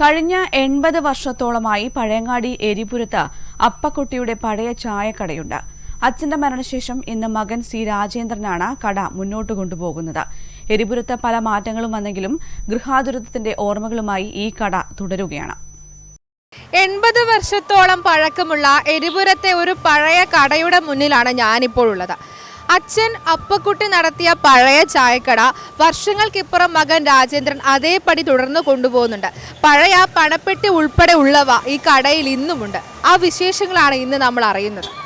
കഴിഞ്ഞ എൺപത് വർഷത്തോളമായി പഴയങ്ങാടി എരിപുരത്ത് അപ്പക്കുട്ടിയുടെ പഴയ ചായക്കടയുണ്ട്. അച്ഛന്റെ മരണശേഷം ഇന്ന് മകൻ സി രാജേന്ദ്രനാണ് കട മുന്നോട്ട് കൊണ്ടുപോകുന്നത്. എരിപുരത്ത് പല മാറ്റങ്ങളും വന്നെങ്കിലും ഗൃഹാതുരത്വത്തിന്റെ ഓർമ്മകളുമായി ഈ കട തുടരുകയാണ്. എൺപത് വർഷത്തോളം പഴക്കമുള്ള എരിപുരത്തെ ഒരു പഴയ കടയുടെ മുന്നിലാണ് ഞാനിപ്പോൾ ഉള്ളത് അച്ഛൻ അപ്പക്കുട്ടി നടത്തിയ പഴയ ചായക്കട വർഷങ്ങൾക്കിപ്പുറം മകൻ രാജേന്ദ്രൻ അതേപടി തുടർന്ന് കൊണ്ടുപോകുന്നുണ്ട്. പഴയ പണപ്പെട്ടി ഉൾപ്പെടെ ഉള്ളവ ഈ കടയിൽ ഇന്നുമുണ്ട്. ആ വിശേഷങ്ങളാണ് ഇന്ന് നമ്മൾ അറിയുന്നത്.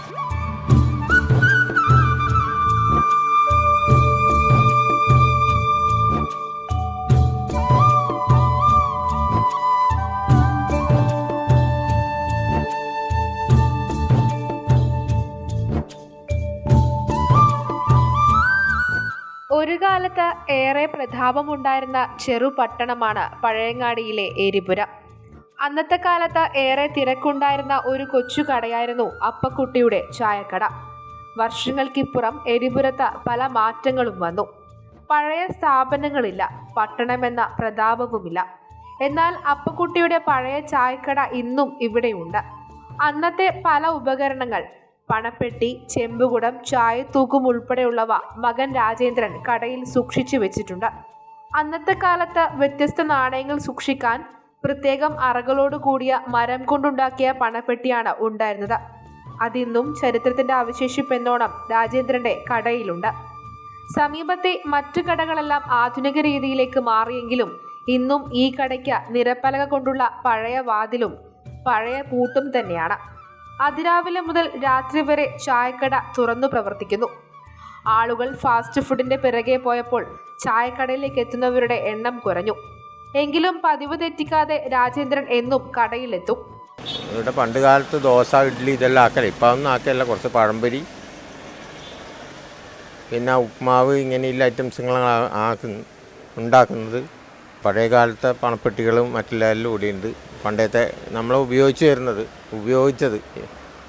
ഒരു കാലത്ത് ഏറെ പ്രതാപമുണ്ടായിരുന്ന ചെറു പട്ടണമാണ് പഴയങ്ങാടിയിലെ എരിപുരം. അന്നത്തെ കാലത്ത് ഏറെ തിരക്കുണ്ടായിരുന്ന ഒരു കൊച്ചു കടയായിരുന്നു അപ്പക്കുട്ടിയുടെ ചായക്കട. വർഷങ്ങൾക്കിപ്പുറം എരിപുരത്ത് പല മാറ്റങ്ങളും വന്നു. പഴയ സ്ഥാപനങ്ങളില്ല പട്ടണമെന്ന പ്രതാപവുമില്ല. എന്നാൽ അപ്പക്കുട്ടിയുടെ പഴയ ചായക്കട ഇന്നും ഇവിടെയുണ്ട്. അന്നത്തെ പല ഉപകരണങ്ങൾ പണപ്പെട്ടി ചെമ്പുകുടം ചായത്തൂക്കും ഉൾപ്പെടെയുള്ളവ മകൻ രാജേന്ദ്രൻ കടയിൽ സൂക്ഷിച്ചു വെച്ചിട്ടുണ്ട്. അന്നത്തെ കാലത്ത് വ്യത്യസ്ത നാണയങ്ങൾ സൂക്ഷിക്കാൻ പ്രത്യേകം അറകളോട് കൂടിയ മരം കൊണ്ടുണ്ടാക്കിയ പണപ്പെട്ടിയാണ് ഉണ്ടായിരുന്നത്. അതിന്നും ചരിത്രത്തിന്റെ അവശേഷിപ്പെന്നോണം രാജേന്ദ്രന്റെ കടയിലുണ്ട്. സമീപത്തെ മറ്റു കടകളെല്ലാം ആധുനിക രീതിയിലേക്ക് മാറിയെങ്കിലും ഇന്നും ഈ കടയ്ക്ക് നിരപ്പലക കൊണ്ടുള്ള പഴയ വാതിലും പഴയ പൂട്ടും തന്നെയാണ്. അതിരാവിലെ മുതൽ രാത്രി വരെ ചായക്കട തുറന്നു പ്രവർത്തിക്കുന്നു. ആളുകൾ ഫാസ്റ്റ് ഫുഡിന്റെ പിറകെ പോയപ്പോൾ ചായക്കടയിലേക്ക് എത്തുന്നവരുടെ എണ്ണം കുറഞ്ഞു. എങ്കിലും പതിവ് തെറ്റിക്കാതെ രാജേന്ദ്രൻ എന്നും കടയിലെത്തും. ഇവിടെ പണ്ട് കാലത്ത് ദോശ ഇഡ്ഡലി ഇതെല്ലാം ആക്കല. ഇപ്പം ഒന്നും ആക്കല്ല കുറച്ച് പഴംപൊരി പിന്നെ ഉപ്മാവ് ഇങ്ങനെയുള്ള ഐറ്റംസുകളാണ് ആക്കുന്നു ഉണ്ടാക്കുന്നത്. പഴയ കാലത്തെ പണപ്പെട്ടികളും മറ്റെല്ലാം കൂടിയുണ്ട്. പണ്ടത്തെ നമ്മൾ ഉപയോഗിച്ച് വരുന്നത് ഉപയോഗിച്ചത്.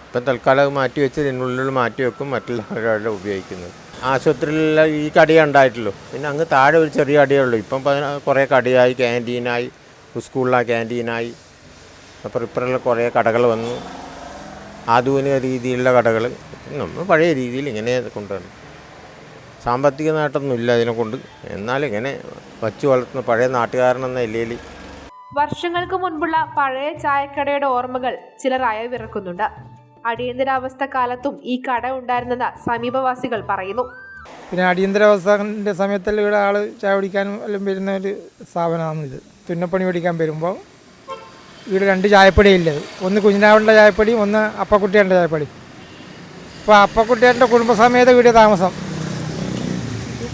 ഇപ്പം തൽക്കാലം മാറ്റി വെച്ച് ഇതിനുള്ളിൽ മാറ്റി വെക്കും മറ്റുള്ളവരുടെ ഉപയോഗിക്കുന്നത്. ആശുപത്രിയിലുള്ള ഈ കടിയേ ഉണ്ടായിട്ടുള്ളൂ പിന്നെ അങ്ങ് താഴെ ഒരു ചെറിയ കടിയേ ഉള്ളൂ. ഇപ്പം കുറേ കടിയായി ക്യാന്റീനായി സ്കൂളിലെ ക്യാന്റീനായി. അപ്പോൾ ഇപ്പുറമുള്ള കുറേ കടകൾ വന്നു. ആധുനിക രീതിയിലുള്ള കടകൾ. നമ്മൾ പഴയ രീതിയിൽ ഇങ്ങനെ കൊണ്ടുവന്നു. സാമ്പത്തിക നേട്ടമൊന്നുമില്ല അതിനെ കൊണ്ട് എന്നാൽ ഇങ്ങനെ വച്ചു വളർത്തുന്ന പഴയ നാട്ടുകാരനെന്ന നിലയിൽ വർഷങ്ങൾക്ക് മുൻപുള്ള പഴയ ചായക്കടയുടെ ഓർമ്മകൾ ചിലർ അയവിറക്കുന്നുണ്ട് അടിയന്തരാവസ്ഥ കാലത്തും ഈ കട ഉണ്ടായിരുന്നെന്ന് സമീപവാസികൾ പറയുന്നു. പിന്നെ അടിയന്തരാവസ്ഥന്റെ സമയത്തെല്ലാം ഇവിടെ ആൾ ചായ പിടിക്കാനും എല്ലാം വരുന്ന ഒരു സ്ഥാപനമാണ് ഇത്. തുന്നപ്പണി പഠിക്കാൻ വരുമ്പോൾ ഇവിടെ രണ്ട് ചായപ്പൊടിയില്ലത് ഒന്ന് കുഞ്ഞിനാവിന്റെ ചായപ്പൊടി ഒന്ന് അപ്പക്കുട്ടിയുടെ ചായപ്പൊടി. അപ്പോൾ അപ്പക്കുട്ടിയുടെ കുടുംബസമേത വീട് താമസം.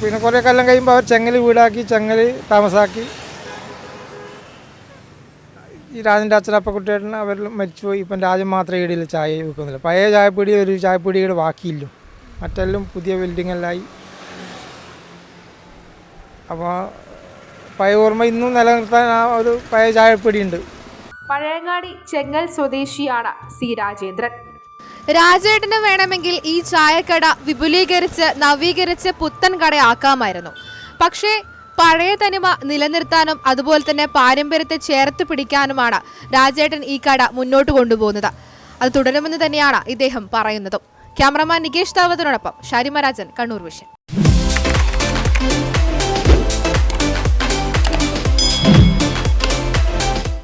പിന്നെ കുറേ കാലം കഴിയുമ്പോൾ അവർ ചെങ്ങൽ വീടാക്കി ചെങ്ങൽ താമസാക്കി. ഈ രാജന്റെ അച്ഛനപ്പ അപ്പക്കുട്ടിയേട്ടൻ അവർ മരിച്ചുപോയി. ഇപ്പം രാജൻ മാത്രമേ ഇടയിൽ ചായ വെക്കുന്നില്ല. പഴയ ചായപ്പൊടി ഒരു ചായപ്പൊടിയുടെ ബാക്കിയില്ലും. മറ്റെല്ലാം പുതിയ ബിൽഡിങ്ങെല്ലായി. അപ്പോൾ പഴയ ഓർമ്മ ഇന്നും നിലനിർത്താൻ ആ ഒരു പഴയ ചായപ്പൊടിയുണ്ട്. പഴയങ്ങാടി ചെങ്ങൽ സ്വദേശിയാണ് സി രാജേന്ദ്രൻ. രാജേട്ടന് വേണമെങ്കിൽ ഈ ചായക്കട വിപുലീകരിച്ച് നവീകരിച്ച് പുത്തൻ കടയാക്കാമായിരുന്നു. പക്ഷേ പഴയ തനിമ നിലനിർത്താനും അതുപോലെ തന്നെ പാരമ്പര്യത്തെ ചേർത്ത് പിടിക്കാനുമാണ് രാജേട്ടൻ ഈ കട മുന്നോട്ട് കൊണ്ടുപോകുന്നത്. അത് തുടരുമെന്ന് തന്നെയാണ് ഇദ്ദേഹം പറയുന്നതും. ക്യാമറമാൻ നികേഷ് താവത്തിനോടൊപ്പം ഷാരിമരാജൻ കണ്ണൂർ വിഷൻ.